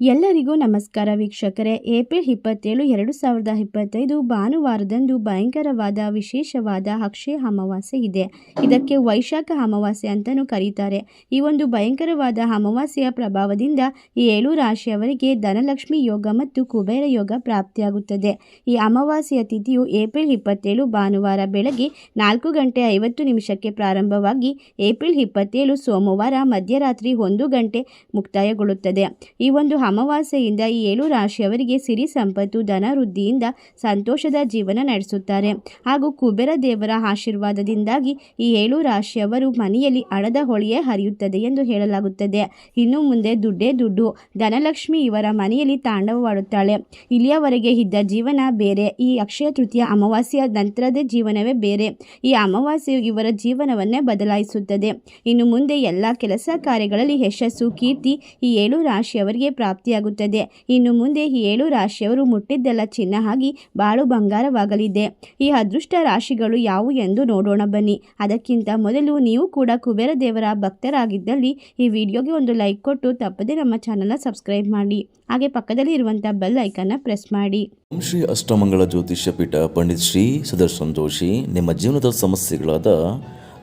ಎಲ್ಲರಿಗೂ ನಮಸ್ಕಾರ ವೀಕ್ಷಕರೇ. ಏಪ್ರಿಲ್ ಇಪ್ಪತ್ತೇಳು, ಎರಡು ಸಾವಿರದ ಇಪ್ಪತ್ತೈದು ಭಾನುವಾರದಂದು ಭಯಂಕರವಾದ, ವಿಶೇಷವಾದ ಅಕ್ಷಯ ಅಮಾವಾಸ್ಯೆ ಇದೆ. ಇದಕ್ಕೆ ವೈಶಾಖ ಅಮಾವಾಸ್ಯೆ ಅಂತಲೂ ಕರೀತಾರೆ. ಈ ಒಂದು ಭಯಂಕರವಾದ ಅಮಾವಾಸ್ಯೆಯ ಪ್ರಭಾವದಿಂದ ಈ ಏಳು ರಾಶಿಯವರಿಗೆ ಧನಲಕ್ಷ್ಮಿ ಯೋಗ ಮತ್ತು ಕುಬೇರ ಯೋಗ ಪ್ರಾಪ್ತಿಯಾಗುತ್ತದೆ. ಈ ಅಮಾವಾಸ್ಯೆಯ ತಿಥಿಯು ಏಪ್ರಿಲ್ ಇಪ್ಪತ್ತೇಳು ಭಾನುವಾರ ಬೆಳಗ್ಗೆ ನಾಲ್ಕು ಗಂಟೆ ಐವತ್ತು ನಿಮಿಷಕ್ಕೆ ಪ್ರಾರಂಭವಾಗಿ ಏಪ್ರಿಲ್ ಇಪ್ಪತ್ತೇಳು ಸೋಮವಾರ ಮಧ್ಯರಾತ್ರಿ ಒಂದು ಗಂಟೆ ಮುಕ್ತಾಯಗೊಳ್ಳುತ್ತದೆ. ಈ ಒಂದು ಅಮಾವಾಸ್ಯೆಯಿಂದ ಈ ಏಳು ರಾಶಿಯವರಿಗೆ ಸಿರಿ ಸಂಪತ್ತು, ಧನವೃದ್ಧಿಯಿಂದ ಸಂತೋಷದ ಜೀವನ ನಡೆಸುತ್ತಾರೆ. ಹಾಗೂ ಕುಬೇರ ದೇವರ ಆಶೀರ್ವಾದದಿಂದಾಗಿ ಈ ಏಳು ರಾಶಿಯವರು ಮನೆಯಲ್ಲಿ ಹಣದ ಹೊಳೆಯೇ ಹರಿಯುತ್ತದೆ ಎಂದು ಹೇಳಲಾಗುತ್ತದೆ. ಇನ್ನು ಮುಂದೆ ದುಡ್ಡೇ ದುಡ್ಡು. ಧನಲಕ್ಷ್ಮಿ ಇವರ ಮನೆಯಲ್ಲಿ ತಾಂಡವವಾಡುತ್ತಾಳೆ. ಇಲ್ಲಿಯವರೆಗೆ ಇದ್ದ ಜೀವನ ಬೇರೆ. ಈ ಅಕ್ಷಯ ತೃತೀಯ ಅಮಾವಾಸ್ಯೆಯ ನಂತರದೇ ಜೀವನವೇ ಬೇರೆ. ಈ ಅಮಾವಾಸ್ಯೆಯು ಇವರ ಜೀವನವನ್ನೇ ಬದಲಾಯಿಸುತ್ತದೆ. ಇನ್ನು ಮುಂದೆ ಎಲ್ಲ ಕೆಲಸ ಕಾರ್ಯಗಳಲ್ಲಿ ಯಶಸ್ಸು, ಕೀರ್ತಿ ಈ ಏಳು ರಾಶಿಯವರಿಗೆ ಪ್ರಾಪ್ತಿಯಾಗುತ್ತದೆ ಇನ್ನು ಮುಂದೆ ಏಳು ರಾಶಿಯವರು ಮುಟ್ಟಿದ್ದೆಲ್ಲ ಚಿನ್ನ ಆಗಿ ಬಾಳು ಬಂಗಾರವಾಗಲಿದೆ. ಈ ಅದೃಷ್ಟ ರಾಶಿಗಳು ಯಾವುವು ಎಂದು ನೋಡೋಣ ಬನ್ನಿ. ಅದಕ್ಕಿಂತ ಮೊದಲು ನೀವು ಕೂಡ ಕುಬೇರ ದೇವರ ಭಕ್ತರಾಗಿದ್ದಲ್ಲಿ ಈ ವಿಡಿಯೋಗೆ ಒಂದು ಲೈಕ್ ಕೊಟ್ಟು ತಪ್ಪದೆ ನಮ್ಮ ಚಾನಲ್ನ ಸಬ್ಸ್ಕ್ರೈಬ್ ಮಾಡಿ. ಹಾಗೆ ಪಕ್ಕದಲ್ಲಿ ಇರುವಂಥ ಬೆಲ್ ಐಕನ್ನ ಪ್ರೆಸ್ ಮಾಡಿ. ಓಂ ಶ್ರೀ ಅಷ್ಟಮಂಗಳ ಜ್ಯೋತಿಷ್ಯ ಪೀಠ ಪಂಡಿತ್ ಶ್ರೀ ಸುದರ್ಶನ್ ಜೋಶಿ ನಿಮ್ಮ ಜೀವನದ ಸಮಸ್ಯೆಗಳಾದ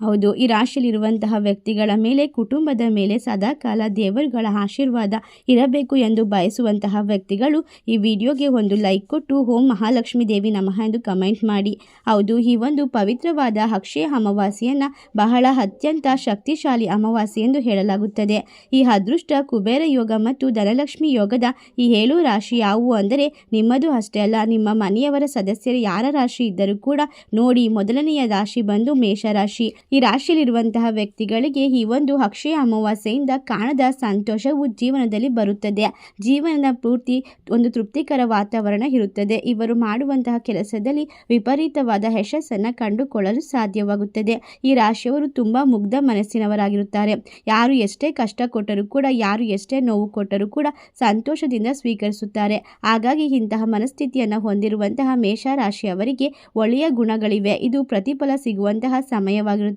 ಹೌದು, ಈ ರಾಶಿಯಲ್ಲಿರುವಂತಹ ವ್ಯಕ್ತಿಗಳ ಮೇಲೆ, ಕುಟುಂಬದ ಮೇಲೆ ಸದಾಕಾಲ ದೇವರುಗಳ ಆಶೀರ್ವಾದ ಇರಬೇಕು ಎಂದು ಬಯಸುವಂತಹ ವ್ಯಕ್ತಿಗಳು ಈ ವಿಡಿಯೋಗೆ ಒಂದು ಲೈಕ್ ಕೊಟ್ಟು, ಓಂ ಮಹಾಲಕ್ಷ್ಮಿ ದೇವಿ ನಮಃ ಎಂದು ಕಮೆಂಟ್ ಮಾಡಿ. ಹೌದು, ಈ ಒಂದು ಪವಿತ್ರವಾದ ಅಕ್ಷಯ ಅಮಾವಾಸ್ಯೆಯನ್ನು ಬಹಳ ಅತ್ಯಂತ ಶಕ್ತಿಶಾಲಿ ಅಮಾವಾಸ್ಯೆ ಎಂದು ಹೇಳಲಾಗುತ್ತದೆ. ಈ ಅದೃಷ್ಟ, ಕುಬೇರ ಯೋಗ ಮತ್ತು ಧನಲಕ್ಷ್ಮಿ ಯೋಗದ ಈ ಏಳು ರಾಶಿ ಯಾವುವು ಅಂದರೆ, ನಿಮ್ಮದು ಅಷ್ಟೇ ಅಲ್ಲ, ನಿಮ್ಮ ಮನೆಯವರ ಸದಸ್ಯರು ಯಾರ ರಾಶಿ ಇದ್ದರೂ ಕೂಡ ನೋಡಿ, ಮೊದಲನೆಯ ರಾಶಿ ಬಂದು ಮೇಷರಾಶಿ ಈ ರಾಶಿಯಲ್ಲಿರುವಂತಹ ವ್ಯಕ್ತಿಗಳಿಗೆ ಈ ಒಂದು ಅಕ್ಷಯ ಅಮಾವಾಸ್ಯೆಯಿಂದ ಕಾಣದ ಸಂತೋಷವು ಜೀವನದಲ್ಲಿ ಬರುತ್ತದೆ. ಜೀವನದ ಪೂರ್ತಿ ಒಂದು ತೃಪ್ತಿಕರ ವಾತಾವರಣ ಇರುತ್ತದೆ. ಇವರು ಮಾಡುವಂತಹ ಕೆಲಸದಲ್ಲಿ ವಿಪರೀತವಾದ ಯಶಸ್ಸನ್ನು ಕಂಡುಕೊಳ್ಳಲು ಸಾಧ್ಯವಾಗುತ್ತದೆ. ಈ ರಾಶಿಯವರು ತುಂಬ ಮುಗ್ಧ ಮನಸ್ಸಿನವರಾಗಿರುತ್ತಾರೆ. ಯಾರು ಎಷ್ಟೇ ಕಷ್ಟ ಕೊಟ್ಟರೂ ಕೂಡ, ಯಾರು ಎಷ್ಟೇ ನೋವು ಕೊಟ್ಟರೂ ಕೂಡ ಸಂತೋಷದಿಂದ ಸ್ವೀಕರಿಸುತ್ತಾರೆ. ಹಾಗಾಗಿ ಇಂತಹ ಮನಸ್ಥಿತಿಯನ್ನು ಹೊಂದಿರುವಂತಹ ಮೇಷರಾಶಿಯವರಿಗೆ ಒಳ್ಳೆಯ ಗುಣಗಳಿವೆ. ಇದು ಪ್ರತಿಫಲ ಸಿಗುವಂತಹ ಸಮಯವಾಗಿರುತ್ತದೆ.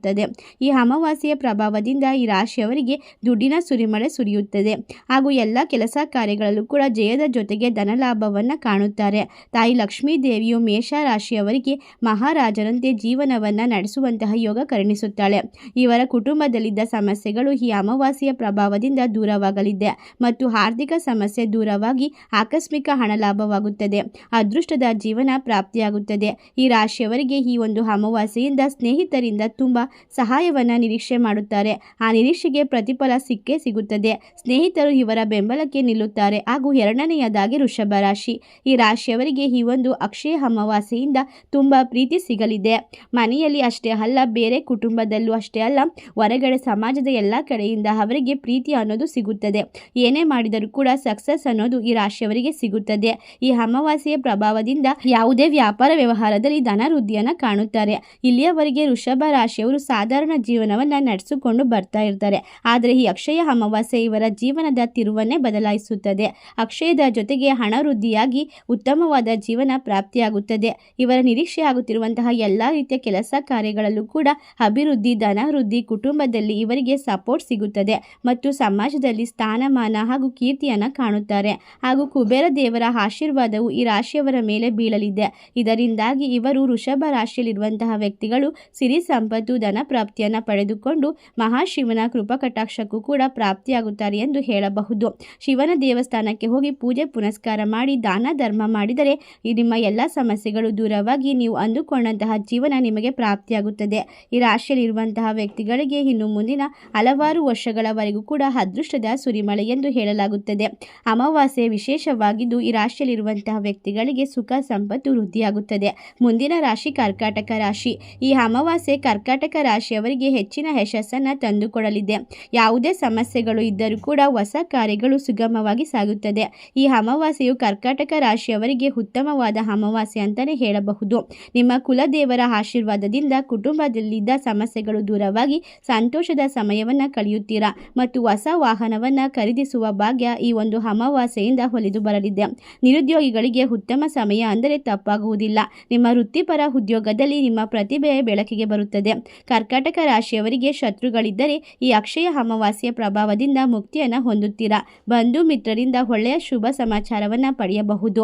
ಈ ಅಮಾವಾಸ್ಯೆಯ ಪ್ರಭಾವದಿಂದ ಈ ರಾಶಿಯವರಿಗೆ ದುಡ್ಡಿನ ಸುರಿಮಳೆ ಸುರಿಯುತ್ತದೆ. ಹಾಗೂ ಎಲ್ಲ ಕೆಲಸ ಕಾರ್ಯಗಳಲ್ಲೂ ಕೂಡ ಜಯದ ಜೊತೆಗೆ ಧನಲಾಭವನ್ನು ಕಾಣುತ್ತಾರೆ. ತಾಯಿ ಲಕ್ಷ್ಮೀ ದೇವಿಯು ಮೇಷ ರಾಶಿಯವರಿಗೆ ಮಹಾರಾಜರಂತೆ ಜೀವನವನ್ನು ನಡೆಸುವಂತಹ ಯೋಗ ಕರುಣಿಸುತ್ತಾಳೆ. ಇವರ ಕುಟುಂಬದಲ್ಲಿದ್ದ ಸಮಸ್ಯೆಗಳು ಈ ಅಮಾವಾಸ್ಯೆಯ ಪ್ರಭಾವದಿಂದ ದೂರವಾಗಲಿದೆ ಮತ್ತು ಆರ್ಥಿಕ ಸಮಸ್ಯೆ ದೂರವಾಗಿ ಆಕಸ್ಮಿಕ ಹಣ ಲಾಭವಾಗುತ್ತದೆ. ಅದೃಷ್ಟದ ಜೀವನ ಪ್ರಾಪ್ತಿಯಾಗುತ್ತದೆ. ಈ ರಾಶಿಯವರಿಗೆ ಈ ಒಂದು ಅಮಾವಾಸ್ಯೆಯಿಂದ ಸ್ನೇಹಿತರಿಂದ ತುಂಬ ಸಹಾಯವನ್ನು ನಿರೀಕ್ಷೆ ಮಾಡುತ್ತಾರೆ. ಆ ನಿರೀಕ್ಷೆಗೆ ಪ್ರತಿಫಲ ಸಿಕ್ಕೇ ಸಿಗುತ್ತದೆ. ಸ್ನೇಹಿತರು ಇವರ ಬೆಂಬಲಕ್ಕೆ ನಿಲ್ಲುತ್ತಾರೆ. ಹಾಗೂ ಎರಡನೆಯದಾಗಿ ವೃಷಭ ರಾಶಿ. ಈ ರಾಶಿಯವರಿಗೆ ಈ ಒಂದು ಅಕ್ಷಯ ಅಮಾವಾಸೆಯಿಂದ ತುಂಬ ಪ್ರೀತಿ ಸಿಗಲಿದೆ. ಮನೆಯಲ್ಲಿ ಅಷ್ಟೇ ಅಲ್ಲ, ಬೇರೆ ಕುಟುಂಬದಲ್ಲೂ ಅಷ್ಟೇ ಅಲ್ಲ, ಹೊರಗಡೆ ಸಮಾಜದ ಎಲ್ಲ ಕಡೆಯಿಂದ ಅವರಿಗೆ ಪ್ರೀತಿ ಅನ್ನೋದು ಸಿಗುತ್ತದೆ. ಏನೇ ಮಾಡಿದರೂ ಕೂಡ ಸಕ್ಸಸ್ ಅನ್ನೋದು ಈ ರಾಶಿಯವರಿಗೆ ಸಿಗುತ್ತದೆ. ಈ ಅಮಾವಾಸೆಯ ಪ್ರಭಾವದಿಂದ ಯಾವುದೇ ವ್ಯಾಪಾರ ವ್ಯವಹಾರದಲ್ಲಿ ಧನ ವೃದ್ಧಿಯನ್ನು ಕಾಣುತ್ತಾರೆ. ಇಲ್ಲಿಯವರೆಗೆ ವೃಷಭ ರಾಶಿಯವರು ಸಾಧಾರಣ ಜೀವನವನ್ನು ನಡೆಸಿಕೊಂಡು ಬರ್ತಾ ಇರ್ತಾರೆ. ಆದರೆ ಈ ಅಕ್ಷಯ ಅಮಾವಾಸ್ಯೆ ಇವರ ಜೀವನದ ತಿರುವನ್ನೇ ಬದಲಾಯಿಸುತ್ತದೆ. ಅಕ್ಷಯದ ಜೊತೆಗೆ ಹಣ ವೃದ್ಧಿಯಾಗಿ ಉತ್ತಮವಾದ ಜೀವನ ಪ್ರಾಪ್ತಿಯಾಗುತ್ತದೆ. ಇವರ ನಿರೀಕ್ಷೆ ಆಗುತ್ತಿರುವಂತಹ ಎಲ್ಲ ರೀತಿಯ ಕೆಲಸ ಕಾರ್ಯಗಳಲ್ಲೂ ಕೂಡ ಅಭಿವೃದ್ಧಿ, ಧನವೃದ್ಧಿ, ಕುಟುಂಬದಲ್ಲಿ ಇವರಿಗೆ ಸಪೋರ್ಟ್ ಸಿಗುತ್ತದೆ ಮತ್ತು ಸಮಾಜದಲ್ಲಿ ಸ್ಥಾನಮಾನ ಹಾಗೂ ಕೀರ್ತಿಯನ್ನು ಕಾಣುತ್ತಾರೆ. ಹಾಗೂ ಕುಬೇರ ದೇವರ ಆಶೀರ್ವಾದವು ಈ ರಾಶಿಯವರ ಮೇಲೆ ಬೀಳಲಿದೆ. ಇದರಿಂದಾಗಿ ಇವರು ವೃಷಭ ರಾಶಿಯಲ್ಲಿರುವಂತಹ ವ್ಯಕ್ತಿಗಳು, ಸಿರಿ ಸಂಪತ್ತು ಧನ ಪ್ರಾಪ್ತಿಯನ್ನು ಪಡೆದುಕೊಂಡು ಮಹಾಶಿವನ ಕೃಪಕಟಾಕ್ಷಕ್ಕೂ ಕೂಡ ಪ್ರಾಪ್ತಿಯಾಗುತ್ತಾರೆ ಎಂದು ಹೇಳಬಹುದು. ಶಿವನ ದೇವಸ್ಥಾನಕ್ಕೆ ಹೋಗಿ ಪೂಜೆ ಪುನಸ್ಕಾರ ಮಾಡಿ ದಾನ ಧರ್ಮ ಮಾಡಿದರೆ ನಿಮ್ಮ ಎಲ್ಲ ಸಮಸ್ಯೆಗಳು ದೂರವಾಗಿ ನೀವು ಅಂದುಕೊಂಡಂತಹ ಜೀವನ ನಿಮಗೆ ಪ್ರಾಪ್ತಿಯಾಗುತ್ತದೆ. ಈ ರಾಶಿಯಲ್ಲಿರುವಂತಹ ವ್ಯಕ್ತಿಗಳಿಗೆ ಇನ್ನು ಮುಂದಿನ ಹಲವಾರು ವರ್ಷಗಳವರೆಗೂ ಕೂಡ ಅದೃಷ್ಟದ ಸುರಿಮಳೆ ಎಂದು ಹೇಳಲಾಗುತ್ತದೆ. ಅಮಾವಾಸ್ಯೆ ವಿಶೇಷವಾಗಿದ್ದು ಈ ರಾಶಿಯಲ್ಲಿರುವಂತಹ ವ್ಯಕ್ತಿಗಳಿಗೆ ಸುಖ, ಸಂಪತ್ತು ವೃದ್ಧಿಯಾಗುತ್ತದೆ. ಮುಂದಿನ ರಾಶಿ ಕರ್ಕಾಟಕ ರಾಶಿ. ಈ ಅಮಾವಾಸ್ಯೆ ಕರ್ಕಾಟಕ ರಾಶಿಯವರಿಗೆ ಹೆಚ್ಚಿನ ಯಶಸ್ಸನ್ನು ತಂದುಕೊಡಲಿದೆ. ಯಾವುದೇ ಸಮಸ್ಯೆಗಳು ಇದ್ದರೂ ಕೂಡ ಹೊಸ ಕಾರ್ಯಗಳು ಸುಗಮವಾಗಿ ಸಾಗುತ್ತದೆ. ಈ ಅಮಾವಾಸ್ಯೆಯು ಕರ್ಕಾಟಕ ರಾಶಿಯವರಿಗೆ ಉತ್ತಮವಾದ ಅಮಾವಾಸ್ಯೆ ಅಂತಲೇ ಹೇಳಬಹುದು. ನಿಮ್ಮ ಕುಲದೇವರ ಆಶೀರ್ವಾದದಿಂದ ಕುಟುಂಬದಲ್ಲಿದ್ದ ಸಮಸ್ಯೆಗಳು ದೂರವಾಗಿ ಸಂತೋಷದ ಸಮಯವನ್ನು ಕಳೆಯುತ್ತೀರಾ ಮತ್ತು ಹೊಸ ವಾಹನವನ್ನು ಖರೀದಿಸುವ ಭಾಗ್ಯ ಈ ಒಂದು ಅಮಾವಾಸ್ಯೆಯಿಂದ ಹೊಲಿದು ಬರಲಿದೆ. ನಿರುದ್ಯೋಗಿಗಳಿಗೆ ಉತ್ತಮ ಸಮಯ ಅಂದರೆ ತಪ್ಪಾಗುವುದಿಲ್ಲ. ನಿಮ್ಮ ವೃತ್ತಿಪರ ಉದ್ಯೋಗದಲ್ಲಿ ನಿಮ್ಮ ಪ್ರತಿಭೆ ಬೆಳಕಿಗೆ ಬರುತ್ತದೆ. ಕರ್ಕಾಟಕ ರಾಶಿಯವರಿಗೆ ಶತ್ರುಗಳಿದ್ದರೆ ಈ ಅಕ್ಷಯ ಅಮಾವಾಸ್ಯ ಪ್ರಭಾವದಿಂದ ಮುಕ್ತಿಯನ್ನು ಹೊಂದುತ್ತೀರಾ? ಬಂಧು ಮಿತ್ರರಿಂದ ಒಳ್ಳೆಯ ಶುಭ ಸಮಾಚಾರವನ್ನು ಪಡೆಯಬಹುದು.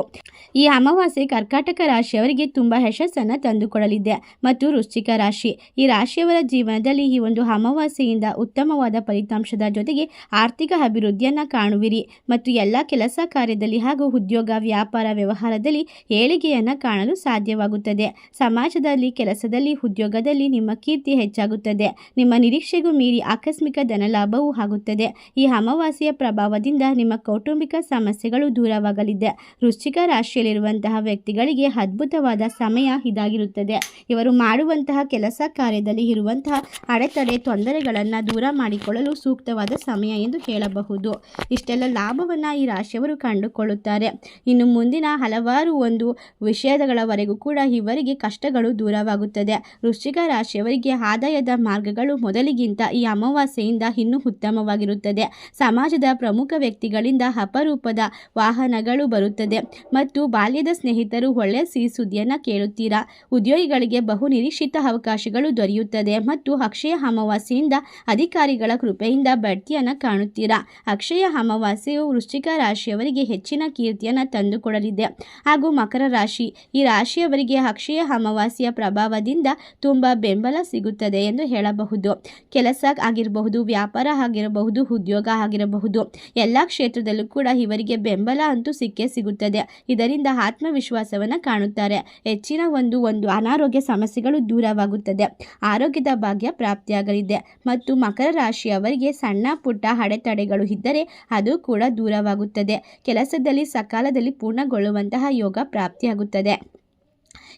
ಈ ಅಮಾವಾಸ್ಯೆ ಕರ್ಕಾಟಕ ರಾಶಿಯವರಿಗೆ ತುಂಬ ಯಶಸ್ಸನ್ನು ತಂದುಕೊಡಲಿದೆ. ಮತ್ತು ವೃಶ್ಚಿಕ ರಾಶಿ, ಈ ರಾಶಿಯವರ ಜೀವನದಲ್ಲಿ ಈ ಒಂದು ಅಮಾವಾಸ್ಯೆಯಿಂದ ಉತ್ತಮವಾದ ಫಲಿತಾಂಶದ ಜೊತೆಗೆ ಆರ್ಥಿಕ ಅಭಿವೃದ್ಧಿಯನ್ನು ಕಾಣುವಿರಿ. ಮತ್ತು ಎಲ್ಲ ಕೆಲಸ ಕಾರ್ಯದಲ್ಲಿ ಹಾಗೂ ಉದ್ಯೋಗ, ವ್ಯಾಪಾರ ವ್ಯವಹಾರದಲ್ಲಿ ಏಳಿಗೆಯನ್ನು ಕಾಣಲು ಸಾಧ್ಯವಾಗುತ್ತದೆ. ಸಮಾಜದಲ್ಲಿ, ಕೆಲಸದಲ್ಲಿ, ಉದ್ಯೋಗದಲ್ಲಿ ನಿಮ್ಮ ಕೀರ್ತಿ ಹೆಚ್ಚಾಗುತ್ತದೆ. ನಿಮ್ಮ ನಿರೀಕ್ಷೆಗೂ ಮೀರಿ ಆಕಸ್ಮಿಕ ಧನಲಾಭವೂ ಆಗುತ್ತದೆ. ಈ ಅಮಾವಾಸ್ಯೆಯ ಪ್ರಭಾವದಿಂದ ನಿಮ್ಮ ಕೌಟುಂಬಿಕ ಸಮಸ್ಯೆಗಳು ದೂರವಾಗಲಿದೆ. ವೃಶ್ಚಿಕ ರಾಶಿಯಲ್ಲಿರುವಂತಹ ವ್ಯಕ್ತಿಗಳಿಗೆ ಅದ್ಭುತವಾದ ಸಮಯ ಇದಾಗಿರುತ್ತದೆ. ಇವರು ಮಾಡುವಂತಹ ಕೆಲಸ ಕಾರ್ಯದಲ್ಲಿ ಇರುವಂತಹ ಅಡೆತಡೆ ತೊಂದರೆಗಳನ್ನು ದೂರ ಮಾಡಿಕೊಳ್ಳಲು ಸೂಕ್ತವಾದ ಸಮಯ ಎಂದು ಹೇಳಬಹುದು. ಇಷ್ಟೆಲ್ಲ ಲಾಭವನ್ನು ಈ ರಾಶಿಯವರು ಕಂಡುಕೊಳ್ಳುತ್ತಾರೆ. ಇನ್ನು ಮುಂದಿನ ಹಲವಾರು ಒಂದು ವಿಷಯಗಳವರೆಗೂ ಕೂಡ ಇವರಿಗೆ ಕಷ್ಟಗಳು ದೂರವಾಗುತ್ತದೆ. ವೃಶ್ಚಿಕ ರಾಶಿಯವರಿಗೆ ಆದಾಯದ ಮಾರ್ಗಗಳು ಮೊದಲಿಗಿಂತ ಈ ಅಮಾವಾಸ್ಯೆಯಿಂದ ಇನ್ನೂ ಉತ್ತಮವಾಗಿರುತ್ತದೆ. ಸಮಾಜದ ಪ್ರಮುಖ ವ್ಯಕ್ತಿಗಳಿಂದ ಅಪರೂಪದ ವಾಹನಗಳು ಬರುತ್ತದೆ. ಮತ್ತು ಬಾಲ್ಯದ ಸ್ನೇಹಿತರು ಒಳ್ಳೆಯ ಸಿಹಿ ಸುದ್ದಿಯನ್ನು ಕೇಳುತ್ತೀರಾ? ಉದ್ಯೋಗಿಗಳಿಗೆ ಬಹು ನಿರೀಕ್ಷಿತ ಅವಕಾಶಗಳು ದೊರೆಯುತ್ತದೆ. ಮತ್ತು ಅಕ್ಷಯ ಅಮಾವಾಸ್ಯೆಯಿಂದ ಅಧಿಕಾರಿಗಳ ಕೃಪೆಯಿಂದ ಬಡ್ತಿಯನ್ನು ಕಾಣುತ್ತೀರಾ? ಅಕ್ಷಯ ಅಮಾವಾಸ್ಯೆಯು ವೃಶ್ಚಿಕ ರಾಶಿಯವರಿಗೆ ಹೆಚ್ಚಿನ ಕೀರ್ತಿಯನ್ನು ತಂದುಕೊಡಲಿದೆ. ಹಾಗೂ ಮಕರ ರಾಶಿ, ಈ ರಾಶಿಯವರಿಗೆ ಅಕ್ಷಯ ಅಮಾವಾಸ್ಯೆಯ ಪ್ರಭಾವದಿಂದ ತುಂಬ ಬೆಂಬಲ ಸಿಗುತ್ತದೆ ಎಂದು ಹೇಳಬಹುದು. ಕೆಲಸ ಆಗಿರಬಹುದು, ವ್ಯಾಪಾರ ಆಗಿರಬಹುದು, ಉದ್ಯೋಗ ಆಗಿರಬಹುದು. ಎಲ್ಲ ಕ್ಷೇತ್ರದಲ್ಲೂ ಕೂಡ ಇವರಿಗೆ ಬೆಂಬಲ ಅಂತೂ ಸಿಕ್ಕೇ ಸಿಗುತ್ತದೆ. ಇದರಿಂದ ಆತ್ಮವಿಶ್ವಾಸವನ್ನು ಕಾಣುತ್ತಾರೆ. ಹೆಚ್ಚಿನ ಒಂದು ಒಂದು ಅನಾರೋಗ್ಯ ಸಮಸ್ಯೆಗಳು ದೂರವಾಗುತ್ತದೆ. ಆರೋಗ್ಯದ ಭಾಗ್ಯ ಪ್ರಾಪ್ತಿಯಾಗಲಿದೆ. ಮತ್ತು ಮಕರ ರಾಶಿಯವರಿಗೆ ಸಣ್ಣ ಪುಟ್ಟ ಅಡೆತಡೆಗಳು ಇದ್ದರೆ ಅದು ಕೂಡ ದೂರವಾಗುತ್ತದೆ. ಕೆಲಸದಲ್ಲಿ ಸಕಾಲದಲ್ಲಿ ಪೂರ್ಣಗೊಳ್ಳುವಂತಹ ಯೋಗ ಪ್ರಾಪ್ತಿಯಾಗುತ್ತದೆ.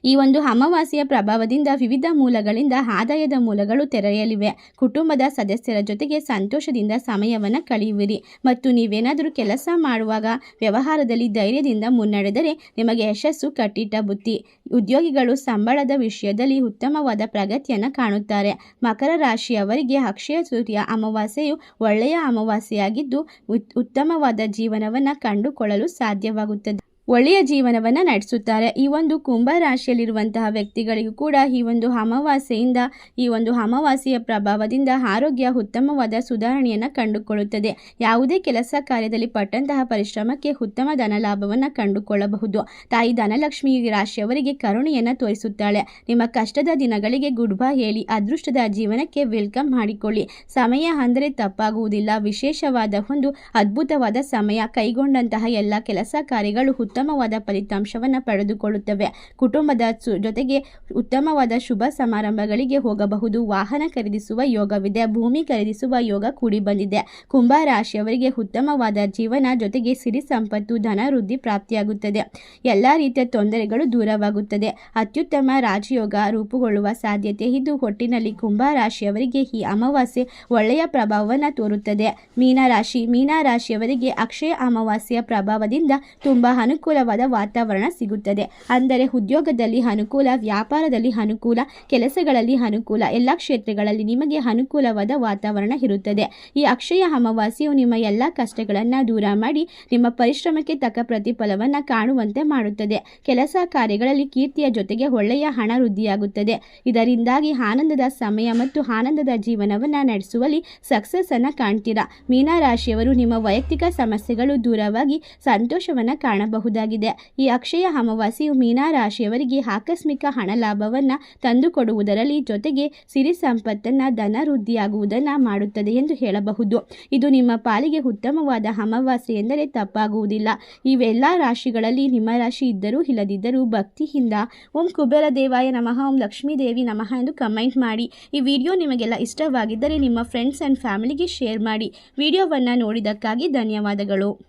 ಈ ಒಂದು ಅಮಾವಾಸ್ಯೆಯ ಪ್ರಭಾವದಿಂದ ವಿವಿಧ ಮೂಲಗಳಿಂದ ಆದಾಯದ ಮೂಲಗಳು ತೆರೆಯಲಿವೆ. ಕುಟುಂಬದ ಸದಸ್ಯರ ಜೊತೆಗೆ ಸಂತೋಷದಿಂದ ಸಮಯವನ್ನು ಕಳೆಯುವಿರಿ. ಮತ್ತು ನೀವೇನಾದರೂ ಕೆಲಸ ಮಾಡುವಾಗ ವ್ಯವಹಾರದಲ್ಲಿ ಧೈರ್ಯದಿಂದ ಮುನ್ನಡೆದರೆ ನಿಮಗೆ ಯಶಸ್ಸು ಕಟ್ಟಿಟ್ಟ ಬುತ್ತಿ ಉದ್ಯೋಗಿಗಳು ಸಂಬಳದ ವಿಷಯದಲ್ಲಿ ಉತ್ತಮವಾದ ಪ್ರಗತಿಯನ್ನು ಕಾಣುತ್ತಾರೆ. ಮಕರ ರಾಶಿಯವರಿಗೆ ಅಕ್ಷಯ ಸೂರ್ಯ ಅಮಾವಾಸ್ಯೆಯು ಒಳ್ಳೆಯ ಅಮಾವಾಸ್ಯೆಯಾಗಿದ್ದು, ಉತ್- ಉತ್ತಮವಾದ ಜೀವನವನ್ನು ಕಂಡುಕೊಳ್ಳಲು ಸಾಧ್ಯವಾಗುತ್ತದೆ. ಒಳ್ಳೆಯ ಜೀವನವನ್ನು ನಡೆಸುತ್ತಾರೆ. ಈ ಒಂದು ಕುಂಭ ರಾಶಿಯಲ್ಲಿರುವಂತಹ ವ್ಯಕ್ತಿಗಳಿಗೂ ಕೂಡ ಈ ಒಂದು ಅಮಾವಾಸ್ಯೆಯಿಂದ, ಈ ಒಂದು ಅಮಾವಾಸ್ಯೆಯ ಪ್ರಭಾವದಿಂದ ಆರೋಗ್ಯ ಉತ್ತಮವಾದ ಸುಧಾರಣೆಯನ್ನು ಕಂಡುಕೊಳ್ಳುತ್ತದೆ. ಯಾವುದೇ ಕೆಲಸ ಕಾರ್ಯದಲ್ಲಿ ಪಟ್ಟಂತಹ ಪರಿಶ್ರಮಕ್ಕೆ ಉತ್ತಮ ಧನಲಾಭವನ್ನು ಕಂಡುಕೊಳ್ಳಬಹುದು. ತಾಯಿ ಧನಲಕ್ಷ್ಮಿ ರಾಶಿಯವರಿಗೆ ಕರುಣೆಯನ್ನು ತೋರಿಸುತ್ತಾಳೆ. ನಿಮ್ಮ ಕಷ್ಟದ ದಿನಗಳಿಗೆ ಗುಡ್ ಬೈ ಹೇಳಿ, ಅದೃಷ್ಟದ ಜೀವನಕ್ಕೆ ವೆಲ್ಕಮ್ ಮಾಡಿಕೊಳ್ಳಿ. ಸಮಯ ಅಂದರೆ ತಪ್ಪಾಗುವುದಿಲ್ಲ. ವಿಶೇಷವಾದ ಒಂದು ಅದ್ಭುತವಾದ ಸಮಯ. ಕೈಗೊಂಡಂತಹ ಎಲ್ಲ ಕೆಲಸ ಕಾರ್ಯಗಳು ಉತ್ತಮವಾದ ಫಲಿತಾಂಶವನ್ನು ಪಡೆದುಕೊಳ್ಳುತ್ತವೆ. ಕುಟುಂಬದ ಜೊತೆಗೆ ಉತ್ತಮವಾದ ಶುಭ ಸಮಾರಂಭಗಳಿಗೆ ಹೋಗಬಹುದು. ವಾಹನ ಖರೀದಿಸುವ ಯೋಗವಿದೆ. ಭೂಮಿ ಖರೀದಿಸುವ ಯೋಗ ಕೂಡಿ ಬಂದಿದೆ. ಕುಂಭ ರಾಶಿಯವರಿಗೆ ಉತ್ತಮವಾದ ಜೀವನ ಜೊತೆಗೆ ಸಿರಿ ಸಂಪತ್ತು, ಧನ ವೃದ್ಧಿ ಪ್ರಾಪ್ತಿಯಾಗುತ್ತದೆ. ಎಲ್ಲ ರೀತಿಯ ತೊಂದರೆಗಳು ದೂರವಾಗುತ್ತದೆ. ಅತ್ಯುತ್ತಮ ರಾಜಯೋಗ ರೂಪುಗೊಳ್ಳುವ ಸಾಧ್ಯತೆ ಇದ್ದು, ಒಟ್ಟಿನಲ್ಲಿ ಕುಂಭ ರಾಶಿಯವರಿಗೆ ಈ ಅಮಾವಾಸ್ಯೆ ಒಳ್ಳೆಯ ಪ್ರಭಾವವನ್ನು ತೋರುತ್ತದೆ. ಮೀನರಾಶಿ, ಮೀನರಾಶಿಯವರಿಗೆ ಅಕ್ಷಯ ಅಮಾವಾಸ್ಯೆಯ ಪ್ರಭಾವದಿಂದ ತುಂಬ ಅನುಕೂಲವಾದ ವಾತಾವರಣ ಸಿಗುತ್ತದೆ. ಅಂದರೆ ಉದ್ಯೋಗದಲ್ಲಿ ಅನುಕೂಲ, ವ್ಯಾಪಾರದಲ್ಲಿ ಅನುಕೂಲ, ಕೆಲಸಗಳಲ್ಲಿ ಅನುಕೂಲ, ಎಲ್ಲ ಕ್ಷೇತ್ರಗಳಲ್ಲಿ ನಿಮಗೆ ಅನುಕೂಲವಾದ ವಾತಾವರಣ ಇರುತ್ತದೆ. ಈ ಅಕ್ಷಯ ಅಮಾವಾಸ್ಯೆಯು ನಿಮ್ಮ ಎಲ್ಲ ಕಷ್ಟಗಳನ್ನು ದೂರ ಮಾಡಿ, ನಿಮ್ಮ ಪರಿಶ್ರಮಕ್ಕೆ ತಕ್ಕ ಪ್ರತಿಫಲವನ್ನು ಕಾಣುವಂತೆ ಮಾಡುತ್ತದೆ. ಕೆಲಸ ಕಾರ್ಯಗಳಲ್ಲಿ ಕೀರ್ತಿಯ ಜೊತೆಗೆ ಒಳ್ಳೆಯ ಹಣ ವೃದ್ಧಿಯಾಗುತ್ತದೆ. ಇದರಿಂದಾಗಿ ಆನಂದದ ಸಮಯ ಮತ್ತು ಆನಂದದ ಜೀವನವನ್ನು ನಡೆಸುವಲ್ಲಿ ಸಕ್ಸಸ್ ಅನ್ನು ಕಾಣ್ತೀರಾ. ಮೀನರಾಶಿಯವರು ನಿಮ್ಮ ವೈಯಕ್ತಿಕ ಸಮಸ್ಯೆಗಳು ದೂರವಾಗಿ ಸಂತೋಷವನ್ನು ಕಾಣಬಹುದಾಗಿದೆ ಈ ಅಕ್ಷಯ ಅಮಾವಾಸ್ಯೆಯು ಮೀನರಾಶಿಯವರಿಗೆ ಆಕಸ್ಮಿಕ ಹಣ ಲಾಭವನ್ನು ತಂದುಕೊಡುವುದರಲ್ಲಿ ಜೊತೆಗೆ ಸಿರಿ ಸಂಪತ್ತನ್ನು ಧನ ವೃದ್ಧಿಯಾಗುವುದನ್ನು ಮಾಡುತ್ತದೆ ಎಂದು ಹೇಳಬಹುದು. ಇದು ನಿಮ್ಮ ಪಾಲಿಗೆ ಉತ್ತಮವಾದ ಅಮಾವಾಸ್ಯೆ ಎಂದರೆ ತಪ್ಪಾಗುವುದಿಲ್ಲ. ಇವೆಲ್ಲ ರಾಶಿಗಳಲ್ಲಿ ನಿಮ್ಮ ರಾಶಿ ಇದ್ದರೂ ಇಲ್ಲದಿದ್ದರೂ ಭಕ್ತಿಯಿಂದ ಓಂ ಕುಬೇರ ದೇವಾಯ ನಮಃ, ಓಂ ಲಕ್ಷ್ಮೀ ದೇವಿ ನಮಃ ಎಂದು ಕಮೆಂಟ್ ಮಾಡಿ. ಈ ವಿಡಿಯೋ ನಿಮಗೆಲ್ಲ ಇಷ್ಟವಾಗಿದ್ದರೆ ನಿಮ್ಮ ಫ್ರೆಂಡ್ಸ್ ಆ್ಯಂಡ್ ಫ್ಯಾಮಿಲಿಗೆ ಶೇರ್ ಮಾಡಿ. ವಿಡಿಯೋವನ್ನು ನೋಡಿದ್ದಕ್ಕಾಗಿ ಧನ್ಯವಾದಗಳು.